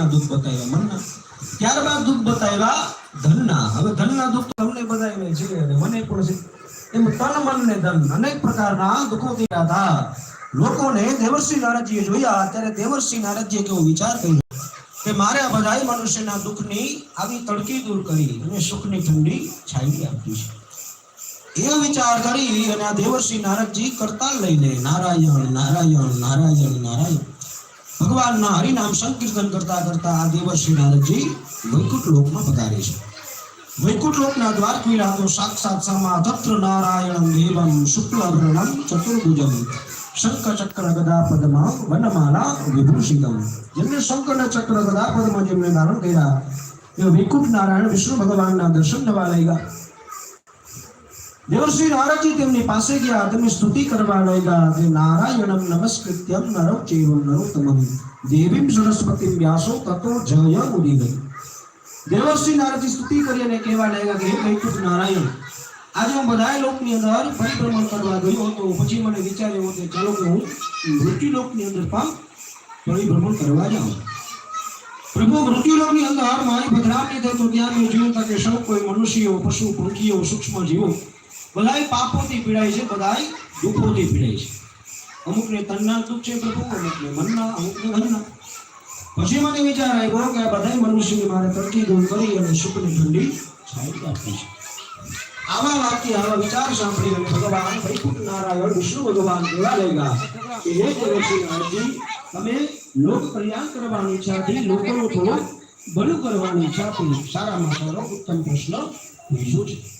પ્રકારના દુઃખ બતાવ્યા. મનના. ત્યારબાદ દુઃખ બતાવ્યા ધનના. હવે ધનના દુઃખ તમને બધાને છે અને મને પણ છે. એમ તન મન ને ધન અનેક પ્રકારના દુઃખો થયા હતા. લોકોને દેવર્ષિ નારદજીએ જોયા. ત્યારે દેવર્ષિ નારદજીએ કેવો વિચાર કર્યો કે મારે આ બધા મનુષ્યના દુઃખની આવી તડકી દૂર કરી અને સુખની ઠંડી છાંયડી આપી છે. એ વિચાર કરી અને આ દેવર્ષિ નારદજી કરતાલ લઈને નારાયણ નારાયણ નારાયણ નારાયણ ભગવાનના હરિનામ સંકીર્તન કરતા કરતા આ દેવર્ષિ નારદજી વૈકુંઠ લોકમાં પધારે છે. વૈકુંઠ લોકના દ્વાર ખુલ્યા તો સાક્ષાત સમા તત્ર નારાયણમ દેવમ શુક્લભરણમ ચતુર્ભુજમ શંખ ચક્ર ગદા પદ્મા વનમાલા વિભૂષિતમ. જેમને શંખ અને ચક્ર ગદા પદ્મા જેમને ધારણ કર્યા, એ વૈકુંઠ નારાયણ વિષ્ણુ ભગવાનના દર્શન લેવા લઈ ગયા દેવશ્રી નારદજી તેમની પાસે ગયા. તેમની સ્તુતિ કરવા લાગ્યા. કે નારાયણમ નમસ્કૃત્યમ નરમ ચૈવમ નરોત્તમમ દેવીમ સરસ્વતી વ્યાસો તતો જય ઉદિગય દેવશ્રી નારદજી સ્તુતિ કરી અને કહેવા લાગ્યા કે, હે વૈકુંઠ નારાયણ, આજે હું બધા લોકની અંદર પરિભ્રમણ કરવા ગયો હતો. પછી મને વિચાર્યો કે ચાલો કે હું મૃત્યુ લોકની અંદર પણ પરિભ્રમણ કરવા જાઉં. પ્રભુ, મૃત્યુલોકની અંદર મારી થઈ તો ત્યાં મેં જોયું કે સૌ કોઈ મનુષ્યો, પશુ પંખીઓ સૂક્ષ્મ જીવો બધાય પાપોથી પીડાય છે, બધાય દુઃખોથી પીડાય છે. અમુકને તનના દુઃખ છે પ્રભુ, અમુકને મનના, અમુકને ધનના. પછી મને વિચાર આવ્યો કે આ બધાય મનુષ્યને મારે તડકી દૂર કરી અને સુખની ઠંડી છાંયડી આપવી છે. આવા વાક્ય, આવા વિચાર સાંભળી અને ભગવાન વૈકુંઠ નારાયણ, વિષ્ણુ ભગવાન એવા લેગા કે, હે દેવશ્રી નારદજી, તમે લોક કલ્યાણ કરવાની ઈચ્છાથી લોકોનું થોડું ભલું કરવાની ઈચ્છાથી સારામાં સારો ઉત્તમ પ્રશ્ન પૂછ્યો છે.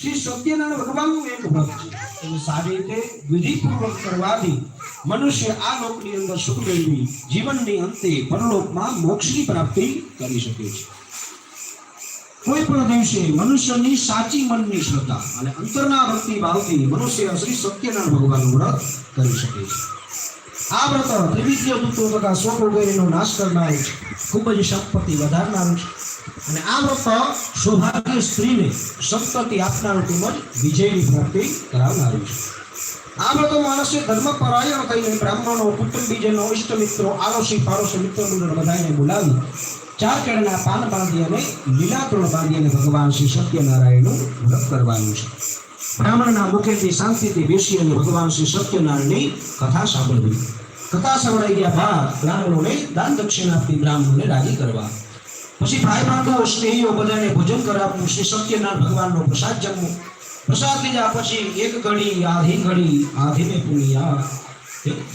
શ્રી સત્યનારાયણ ભગવાનનું એક ભગ છે. એને સારી રીતે વિધિપૂર્વક કરવાથી મનુષ્ય આ લોકની અંદર સુખ મેળવી જીવનની અંતે પરલોકમાં મોક્ષની પ્રાપ્તિ કરી શકે છે. કોઈ પણ દિવસે મનુષ્યની સાચી મનની શ્રદ્ધા અને અંતરના ભક્તિ ભાવથી મનુષ્ય શ્રી સત્યનારાયણ ભગવાનનું વ્રત કરી શકે છે. આ વ્રત ત્રિવિધ્ય દૂતો તથા શોક વગેરેનો નાશ કરનારું છે ખૂબ જ સંપત્તિ વધારનારું છે. અને આ વ્રત સૌભાગ્ય સ્ત્રીને સંપત્તિ આપનારું તેમજ વિજયની પ્રાપ્તિ કરાવનારું છે. આ વ્રતો માણસે ધર્મ પરાયણ થઈને બ્રાહ્મણો કુટુંબીજનો ઇષ્ટ મિત્રો આરોશી પારોશી મિત્ર મંડળ બધાને બોલાવી ચાર કેળના પાન બાંધી અને લીલા તૃણ બાંધી અને ભગવાન શ્રી સત્યનારાયણનું વ્રત કરવાનું છે. બ્રાહ્મણના મુખેથી શાંતિથી બેસી અને ભગવાન શ્રી સત્યનારાયણની કથા સાંભળવી. કથા સંભળાઈ ગયા બાદ બ્રાહ્મણોને દાન દક્ષિણા આપી બ્રાહ્મણોને રાજી કરવા. પછી ભાઈ બાંધો સ્નેહીઓ બધાને ભોજન કરાવવું, શ્રી સત્યનારાયણ ભગવાનનો પ્રસાદ જમવો. પ્રસાદ લીધા પછી એક ઘડી, આધી ઘડી, આધીને પુણ્યા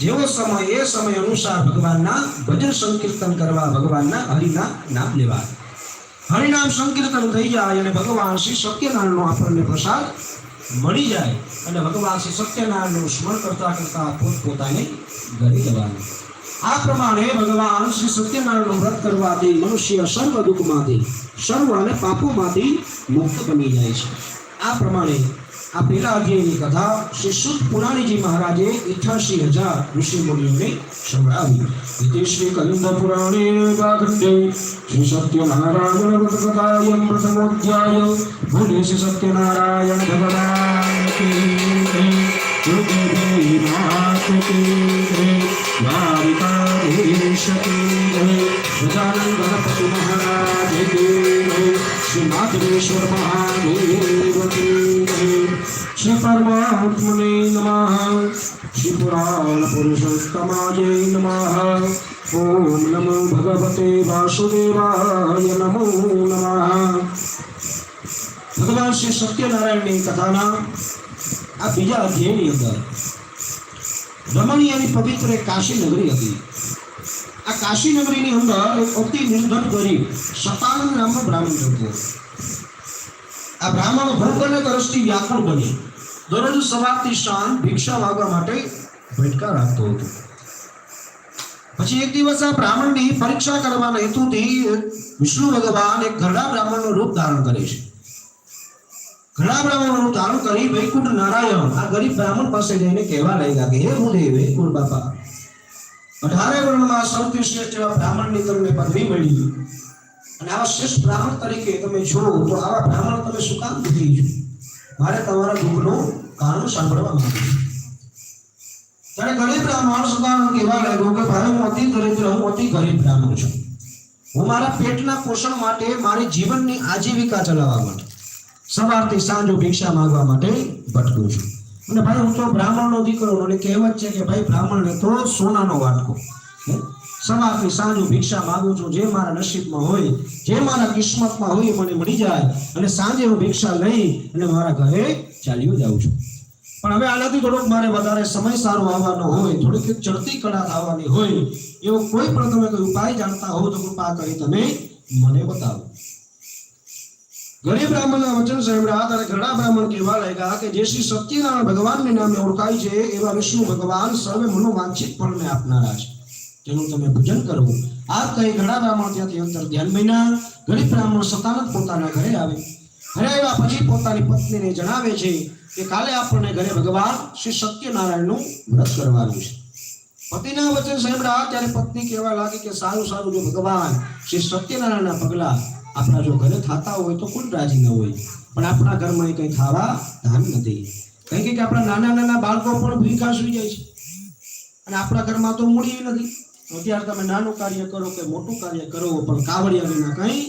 જેવો સમય, એ સમય અનુસાર ભગવાનના ભજન સંકીર્તન કરવા ભગવાનના હરિના નામ લેવા. હરિનામ સંકીર્તન થઈ જાય અને ભગવાન શ્રી સત્યનારાયણનો આપણને પ્રસાદ મળી જાય. અને ભગવાન શ્રી સત્યનારાયણનું સ્મરણ કરતા કરતા પોત પોતાને ઘરે જવાનું. આ પ્રમાણે ભગવાન શ્રી સત્યનારાયણનું વ્રત કરવાથી મનુષ્ય સર્વ દુઃખમાંથી, સર્વ અને પાપોમાંથી મુક્ત બની જાય છે. આ પ્રમાણે આ પેલા અધ્યાયની કથા શ્રી સુદ પુરાણીજી મહારાજે ઇઠાસી હજાર ઋષિ મુનિઓને સંભળાવી. ઇતિ શ્રી કલિંદ પુરાણે વાખંડે શ્રી સત્યનારાયણ વ્રત કથાયમ પ્રથમોધ્યાય. ભૂલે શ્રી સત્યનારાયણ ભગવાન ગજાનન ગણપતિ મહારાજ કી જય શ્રી માધવેશ્વર મહાદેવ શ્રી પરમાત્મને નમઃ શ્રી પુરાણ પુરુષોત્તમાય નમઃ ઓમ નમો ભગવતે વાસુદેવાય નમો નમઃ ભગવાન શ્રી સત્યનારાયણની કથાના આ બીજા અધ્યાયની અંદર રમણીય અને પવિત્ર કાશી નગરી હતી. આ કાશી નગરીની અંદર એક અતિ નિર્ધન ગરીબ શતાનંદ નામનો બ્રાહ્મણ હતો. આ બ્રાહ્મણ ભૂખ અને તરસથી વ્યાકુળ બની. દરરોજ સવારથી સાંજ ભિક્ષા માગવા માટે ભટકા રાખતો હતો. પછી એક દિવસ આ બ્રાહ્મણની પરીક્ષા કરવાના હેતુથી વિષ્ણુ ભગવાન એક ઘરડા બ્રાહ્મણનું રૂપ ધારણ કરે છે. ઘણા બ્રાહ્મણોનું ધારણ કરી વૈકુંઠ નારાયણ, આ ગરીબ બ્રાહ્મણ પાસે જઈને કહેવા લાગ્યા કે, હે મુદે વૈકુંઠ બાપા, અઢારે વર્ણમાં સૌથી શ્રેષ્ઠ એવા બ્રાહ્મણની તમને પદવી મળી. અને આવા શ્રેષ્ઠ બ્રાહ્મણ તરીકે તમે છો, તો આવા બ્રાહ્મણ તમે શું કામ દીધી છો? મારે તમારા દુઃખનું કારણ સાંભળવા માંગુ ત્યારે ગરીબ બ્રાહ્મણ સુદાન કહેવા લાગ્યો કે, ભાઈ, હું અતિ દરિદ્ર, હું અતિ ગરીબ બ્રાહ્મણ છું. હું મારા પેટના પોષણ માટે મારી જીવનની આજીવિકા ચલાવવા માટે સવારથી સાંજ ભિક્ષા માંગવા માટે ભટકું છું. અને ભાઈ, હું તો બ્રાહ્મણનો દીકરો અને કહેવત છે કે ભાઈ, બ્રાહ્મણને તો સોનાનો વાટકો? સવારથી સાંજ હું ભિક્ષા માંગુ છું, જે મારા નસીબમાં હોય, જે મારા કિસ્મતમાં હોય મને મળી જાય, અને સાંજે હું ભિક્ષા લઈ અને મારા ઘરે ચાલ્યું જાઉં છું. પણ હવે આનાથી થોડોક મારે વધારે સમય સારો આવવાનો હોય, થોડીક ચડતી કળા થવાની હોય, એવો કોઈ પણ તમે કોઈ ઉપાય જાણતા હો તો કૃપા કરી તમે મને બતાવો. ગરીબ બ્રાહ્મણના વચન સાંભળ્યા ત્યારે ઘણા બ્રાહ્મણ કહેવા લાગ્યા કે જે શ્રી સત્યનારાયણ ભગવાનને નામે ઓળખાય છે, એવા વિષ્ણુ ભગવાન સર્વે મનોવાંછિત ફળને આપનારા છે. તેનું તમે પૂજન કરવું આ કહી ઘણા બ્રાહ્મણ ત્યાંથી અંતર ધ્યાન મહિના ઘણી બ્રાહ્મણ સતાનંદ પોતાના ઘરે આવે. ઘરે આવ્યા પછી પોતાની પત્નીને જણાવે છે કે કાલે આપણને ઘરે ભગવાન શ્રી સત્યનારાયણનું વ્રત કરવાનું છે. પતિના વચન સાંભળ્યા, ત્યારે પત્ની કહેવા લાગી કે સારું સારું જો ભગવાન શ્રી સત્યનારાયણના પગલા આપણા જો ઘરે થતા હોય તો કોણ રાજી ન હોય. પણ આપણા ઘરમાં એ કંઈ ખાવા ધાન નથી. કારણ કે આપણા નાના નાના બાળકો પણ ભૂખા સુઈ જાય છે. અને આપણા ઘરમાં તો મૂડી નથી. અત્યારે તમે નાનું કાર્ય કરો કે મોટું કાર્ય કરો, પણ કાવડિયા વિના કંઈ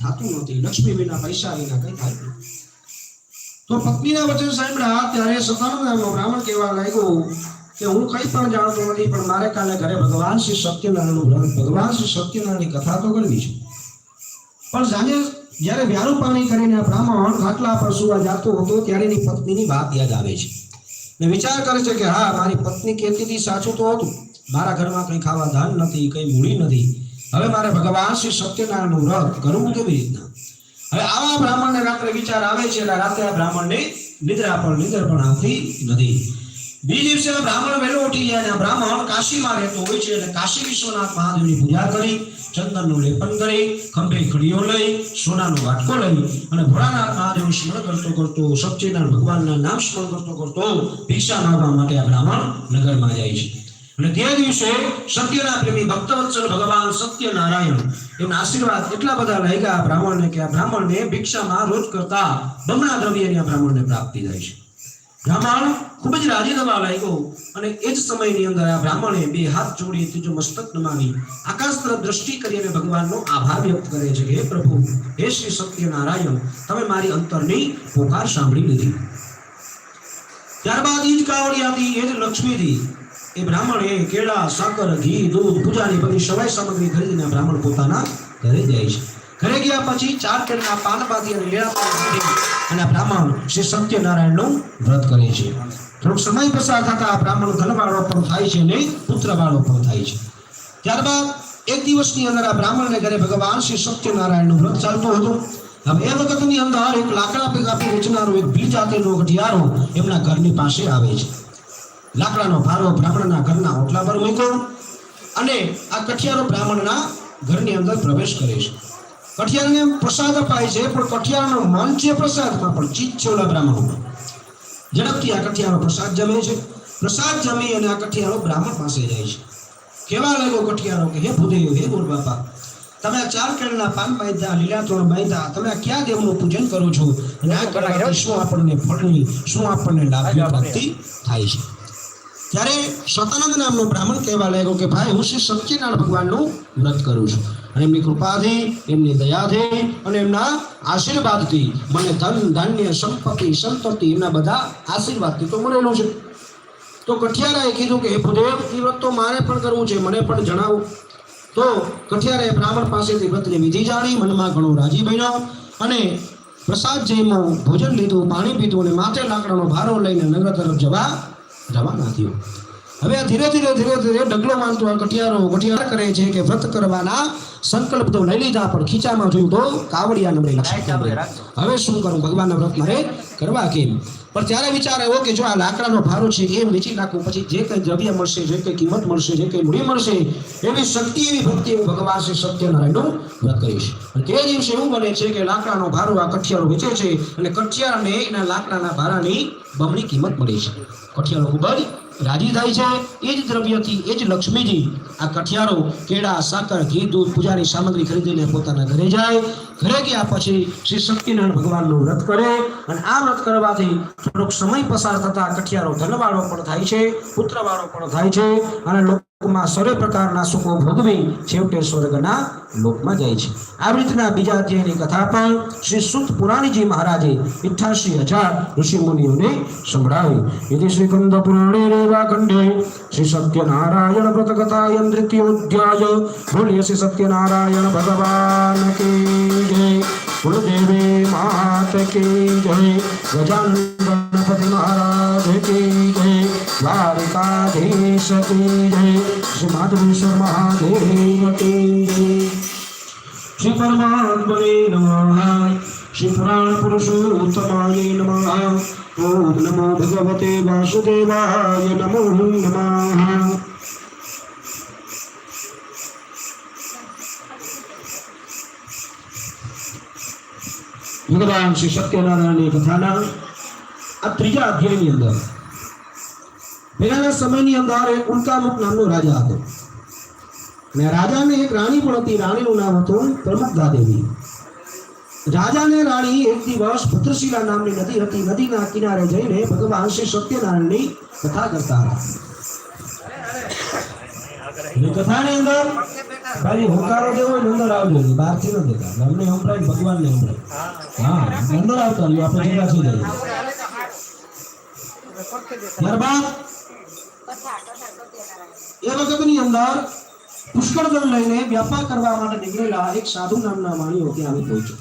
થતું નથી. લક્ષ્મી વિના પૈસા વિના કંઈ નહીં. તો પત્નીના વચન સાંભળ્યા, ત્યારે સતાનંદ બ્રાહ્મણ કહેવા લાગ્યો કે હું કંઈ પણ જાણતો નથી, પણ મારે કાલે ઘરે ભગવાન શ્રી સત્યનારાયણનું વ્રત ભગવાન શ્રી સત્યનારાયણની કથા તો કરવી છે. પણ સાંજે જ્યારે વ્યારું પાણી કરીને બ્રાહ્મણ ખાટલા પર સુવા જાતો હતો, ત્યારે એની પત્નીની વાત યાદ આવે છે. ને વિચાર કરે છે કે હા, મારી પત્ની કહેતી હતી સાચું તો હતું. મારા ઘરમાં કંઈ ખાવા ધાન નથી, કંઈ મૂડી નથી. હવે મારે ભગવાન શ્રી સત્યનારાયણનું વ્રત કરવું કેવી રીતના? હવે આવા બ્રાહ્મણને રાત્રે વિચાર આવે છે એટલે રાત્રે આ બ્રાહ્મણને નિદ્રા પણ, નિદ્ર પણ આવતી નથી. બીજ દિવસે બ્રાહ્મણ વહેલો ઉઠી ગયા અને બ્રાહ્મણ કાશીમાં રહેતો હોય છે અને કાશી વિશ્વનાથ મહાદેવની પૂજા કરી, ચંદનનું લેપન કરી, ખંભે ખડીઓ લઈ, સોનાનો વાટકો લઈ અને ભોળાનાથ મહાદેવનું સ્મરણ કરતો કરતો સચ્ચિદાનંદ ભગવાનના નામ સ્મરણ કરતો કરતો ભિક્ષા માંગવા માટે આ બ્રાહ્મણ નગરમાં જાય છે. અને તે દિવસે સત્યના પ્રેમી ભક્તવત્સલ ભગવાન સત્યનારાયણ એમના આશીર્વાદ એટલા બધા લાગ્યા બ્રાહ્મણને કે આ બ્રાહ્મણને ભિક્ષામાં રોજ કરતા બમણા દ્રવ્યની આ બ્રાહ્મણને પ્રાપ્તિ થાય છે. બ્રાહ્મણ ખૂબ જ રાજી થવા લાગ્યો અને એ જ સમયની અંદર આ બ્રાહ્મણે બે હાથ જોડી ત્રીજો મસ્તક નમાવી આકાશ તરફ દ્રષ્ટિ કરી અને ભગવાનનો આભાર વ્યક્ત કરે છે હે પ્રભુ, હે શ્રી સત્યનારાયણ, તમે મારી અંતરની પોકાર સાંભળી લીધી. ત્યારબાદ એ જ કાવડિયાથી એ જ લક્ષ્મીથી એ બ્રાહ્મણે કેળા, સાકર, ઘી, દૂધ પૂજાની બધી સવાઈ સામગ્રી ખરીદીને બ્રાહ્મણ પોતાના ઘરે જાય છે. ઘરે ગયા પછી ચાર કેળના પાન બાંધી અને લીલા અને બ્રાહ્મણ શ્રી સત્યનારાયણનું વ્રત કરે છે. થોડોક સમય પસાર થતા આ બ્રાહ્મણ ધનવાળો પણ થાય છે અને પુત્રવાળો પણ થાય છે. ત્યારબાદ એક દિવસની અંદર આ બ્રાહ્મણને ઘરે ભગવાન શ્રી સત્યનારાયણનું વ્રત ચાલતું હતું. હવે એ વખતની અંદર એક લાકડા ભેગા આપી વેચનારો એક બી જાતિનો ઘટિયારો એમના ઘરની પાસે આવે છે. લાકડાનો ભારો બ્રાહ્મણના ઘરના ઓટલા પર મૂક્યો અને આ કઠિયારો બ્રાહ્મણના ઘરની અંદર પ્રવેશ કરે છે. કઠિયારને પ્રસાદ અપાય છે, પણ કઠિયારનો મન છે પ્રસાદમાં પણ ચીજ છે ઓલા બ્રાહ્મણો ઝડપથી આ કઠિયારો પ્રસાદ જમે છે. પ્રસાદ જમી અને આ કઠિયારો બ્રાહ્મણ પાસે જાય છે. કેવા લાગ્યો કઠિયારો કે હે ભૂદેવ હે ગુરુ બાપા તમે આ ચાર કેળના પાન બાંધ્યા લીલા તોરણ બાંધ્યા તમે આ ક્યાં દેવનું પૂજન કરો છો? અને આ કરવાથી શું આપણને ફળની શું આપણને લાભની પ્રાપ્તિ થાય. છે. ત્યારે સતાનંદ નામનો બ્રાહ્મણ કહેવા લાગ્યો કે ભાઈ હું શ્રી સત્યનારાયણ ભગવાનનું વ્રત કરું છું. એમની કૃપાથી એમની દયાથી અને એમના આશીર્વાદથી મને ધન, ધાન્ય, સંપત્તિ સંતતિ એમના બધા આશીર્વાદથી તો મળેલું છે. તો કઠિયારાએ કીધું કે, હે ભૂદેવ એ વ્રત તો મારે પણ કરવું છે, મને પણ જણાવો. તો કઠિયારાએ બ્રાહ્મણ પાસેથી વ્રતની વિધિ જાણી, મનમાં ઘણો રાજી બન્યો અને પ્રસાદ જઈમાં ભોજન લીધું, પાણી પીધું અને માથે લાકડાનો ભારો લઈને નગર તરફ જવા રવાના થયો. હવે આ ધીરે ધીરે ધીરે ધીરે ડગલો માનતો આ કટિયારો કટિયાર કરે છે કે વ્રત કરવાના સંકલ્પ તો લઈ લીધા પણ ખીચામાં જોયું તો કાવડિયા નબળી લક્ષ્મી હવે શું કરું? ભગવાનના વ્રત મારે કરવા કેમ? પણ ત્યારે વિચાર આવ્યો કે જો આ લાકડાનો ભારો છે એ વેચી નાખું પછી જે કંઈ દ્રવ્ય મળશે જે કંઈ કિંમત મળશે જે કંઈ મૂડી મળશે એવી શક્તિ એવી ભક્તિ એવું ભગવાન શ્રી સત્યનારાયણનું વ્રત કરીશ. તે દિવસે એવું બને છે કે લાકડાનો ભારો આ કઠિયારો વેચે છે અને કઠિયારને એના લાકડાના ભારાની બમણી કિંમત મળે છે. કઠિયારો ખૂબ જ રાજી થાય છે એ જ દ્રવ્યથી એ જ લક્ષ્મીજી આ કઠિયારો, કેળા, સાકર, ઘી, દૂધ પૂજાની સામગ્રી ખરીદીને પોતાના ઘરે જાય. ઘરે ગયા પછી શ્રી સત્યનારાયણ ભગવાનનું વ્રત કરે અને આ વ્રત કરવાથી થોડોક સમય પસાર થતા કઠિયારો ધનવાળો પણ થાય છે, પુત્રવાળો પણ થાય છે અને લોકમાં સર્વે પ્રકારના સુખો ભોગવી છેવટે સ્વર્ગના લોકમાં જાય છે. આ રીતના બીજા અધ્યાયની કથા પણ શ્રી સુત પુરાણીજી મહારાજે અઠ્યાસી હજાર ઋષિ મુનિઓને સંભળાવી. યદિ શ્રી કંદ પુરાણે રેવા ખંડે શ્રી સત્યનારાયણ વ્રત કથાયમ તૃતીયોધ્યાય બોલીએ શ્રી સત્યનારાયણ ભગવાન કી જય કુલદેવી માત કી જય ગજાનન ગણપતિ મહારાજ કી જય દ્વારિકાધીશ કી જય શ્રી માધવેશ્વર મહાદેવ કી જય શ્રી પરમાત્મને નમઃ શ્રી પુરાણ પુરુષોત્તમાય નમઃ ઓમ નમો ભગવતે વાસુદેવાય નમો નમઃ ભગવાન શ્રી સત્યનારાયણની કથાના આ ત્રીજા અધ્યાયની અંદર પહેલાના સમયની અંદર એક ઉલ્કામુખ નામનો રાજા હતો અને રાજાને એક રાણી પણ હતી રાણીનું નામ હતું પ્રમુખદા દેવી રાજાને રાણી એક દિવસ ભદ્રશિલા નામની નદી હતી નદીના કિનારે જઈને ભગવાન શ્રી સત્યનારાયણની કથા કરતા હતા એ કથાની અંદર ખાલી હોકારો દેવો હોય અંદર આવજો બહારથી ન દેતા અમને સંભળાય ભગવાનને સંભળાય. હા, અંદર આવતા રહ્યો આપણે ભેગા થઈ જઈએ. ત્યારબાદ એ વખતની અંદર પુષ્કળ દળ લઈને વ્યાપાર કરવા માટે નીકળેલા એક સાધુ નામના માણીઓ ત્યાં આવી પહોંચ્યો.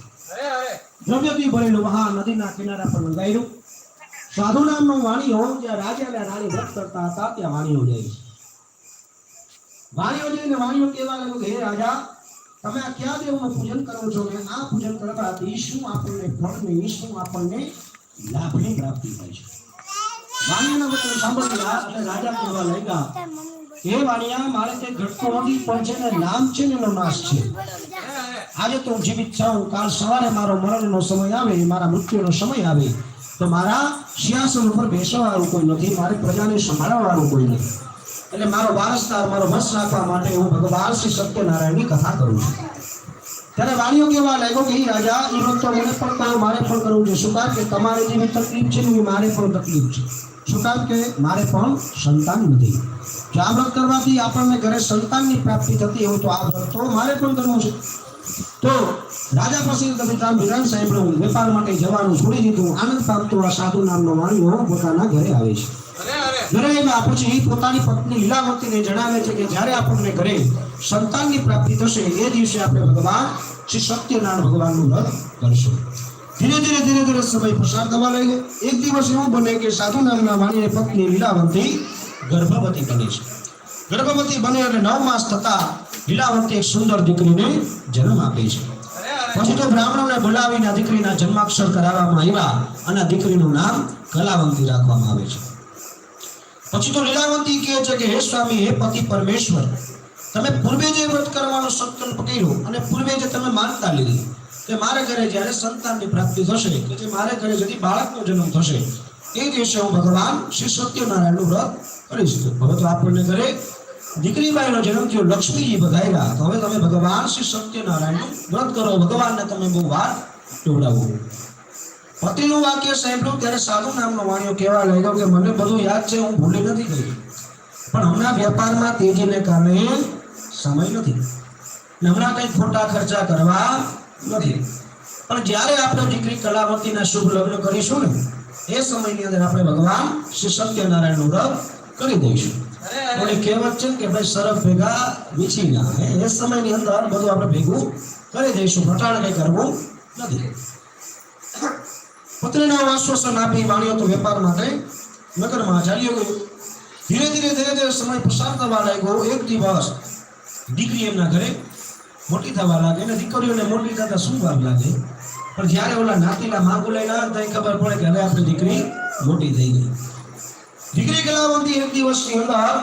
દ્રવ્યથી ભરેલું મહા નદીના કિનારા પર લંગાયેલું. સાધુ નામનો વાણીઓ જ્યાં રાજા અને રાણી વ્રત કરતા હતા, ત્યાં વાણીઓ જાય છે. વાણીઓ જઈને વાણીઓ કહેવા લાગ્યો હે રાજા, તમે આ ક્યાં દેવનું પૂજન કરો છો? ને આ પૂજન કરવાથી શું આપણને ફળની શું આપણને લાભની પ્રાપ્તિ થાય છે? વાણીઓના વચન સાંભળ્યા અને રાજા કહેવા લાગ્યા, હે વાણિયા, મારે તે ઘટતો નથી, પણ છે ને નામ છે ને એનો નાશ છે. આજે તો હું જીવિત છું કાલ સવારે મારો મરણનો સમય આવે, મારા મૃત્યુનો સમય આવે. તો મારા સિંહાસન ઉપર બેસવાવાળું કોઈ નથી, મારી પ્રજાને સંભાળવાવાળું કોઈ નથી. એટલે મારો વારસદાર, મારો વંશ રાખવા માટે હું ભગવાન શ્રી સત્યનારાયણની કથા કરું છું. ત્યારે વાણીઓ કેવા લાગ્યો કે રાજા એ વાત તો મને પણ કહો મારે પણ કરવું છે. શું કામ કે, તમારે જેવી તકલીફ છે ને મારે પણ તકલીફ છે. શું કામ કે, મારે પણ સંતાન નથી. જો આ વ્રત કરવાથી આપણને ઘરે સંતાનની પ્રાપ્તિ થતી એવું તો આ વ્રત તો મારે પણ કરવું છે. તો રાજા પછી તમે કામ વિરામ હું વેપાર માટે જવાનું છોડી દીધું. આનંદ આ સાધુ નામનો વાણીઓ પોતાના ઘરે આવે છે. આવ્યા પછી પોતાની પત્ની લીલાવતીને જણાવે છે કે જ્યારે આપણને ઘરે સંતાનની પ્રાપ્તિ થશે એ દિવસે આપણે ભગવાન શ્રી સત્યનારાયણ ભગવાનનું વ્રત કરશું. ધીરે ધીરે ધીરે ધીરે સમય પસાર થવા લાગ્યો. એક દિવસ એવું બને કે સાધુ નામના વાણીની પત્ની લીલાવતી ગર્ભવતી બને છે. ગર્ભવતી બને અને નવ માસ થતા લીલાવતી એક સુંદર દીકરીને જન્મ આપે છે. પછી તો બ્રાહ્મણોને બોલાવીને દીકરીના જન્માક્ષર કરાવવામાં આવ્યા અને દીકરીનું નામ કલાવંતી રાખવામાં આવે છે. પછી તો લીલાવંતી કહે છે કે, હે સ્વામી, હે પતિ પરમેશ્વર, તમે પૂર્વે જે વ્રત કરવાનો સંકલ્પ કર્યો અને પૂર્વે જે તમે માનતા લીધી કે મારે ઘરે જ્યારે સંતાનની પ્રાપ્તિ થશે, કે જે મારે ઘરે જતી બાળકનો જન્મ થશે એ દિવસે હું ભગવાન શ્રી સત્યનારાયણનું વ્રત કરીશ. હવે તો આપણને ઘરે દીકરીબાઈનો જન્મ થયો, લક્ષ્મીજી બધાયેલા તો હવે તમે ભગવાન શ્રી સત્યનારાયણનું વ્રત કરો, ભગવાનને તમે બહુ વાર જોડાવો પતિનું વાક્ય સાંભળ્યું ત્યારે સાધુ નામનો વાણીઓ કહેવા લાગ્યો કે મને બધું યાદ છે, હું ભૂલી નથી ગઈ પણ હમણાં વેપારમાં તેજીને કારણે સમય નથી. ને હમણાં કંઈ ખોટા ખર્ચા કરવા નથી. પણ જ્યારે આપણે દીકરી કલાવતીના શુભ લગ્ન કરીશું ને, એ સમયની અંદર આપણે ભગવાન શ્રી સત્યનારાયણનું વ્રત કરી દઈશું. એટલે કહેવત છે કે ભાઈ સરફ ભેગા વીછી ના એ સમયની અંદર બધું આપણે ભેગું કરી દઈશું. ઘટાડ કંઈ કરવું નથી. પુત્રીના આશ્વાસન આપી વાણીઓ તો વેપાર માટે નગરમાં ચાલ્યો ગયો. ધીરે ધીરે ધીરે ધીરે સમય પસાર થવા લાગ્યો. એક દિવસ દીકરી એમના ઘરે મોટી થવા લાગે અને દીકરીઓને મોટી થતા શું વાર લાગે. પણ જ્યારે ઓલા નાતીના માંગુ લઈને આવે તો ખબર પડે કે હવે આપણી દીકરી મોટી થઈ ગઈ. દીકરી કલાવંતી એક દિવસની અંદર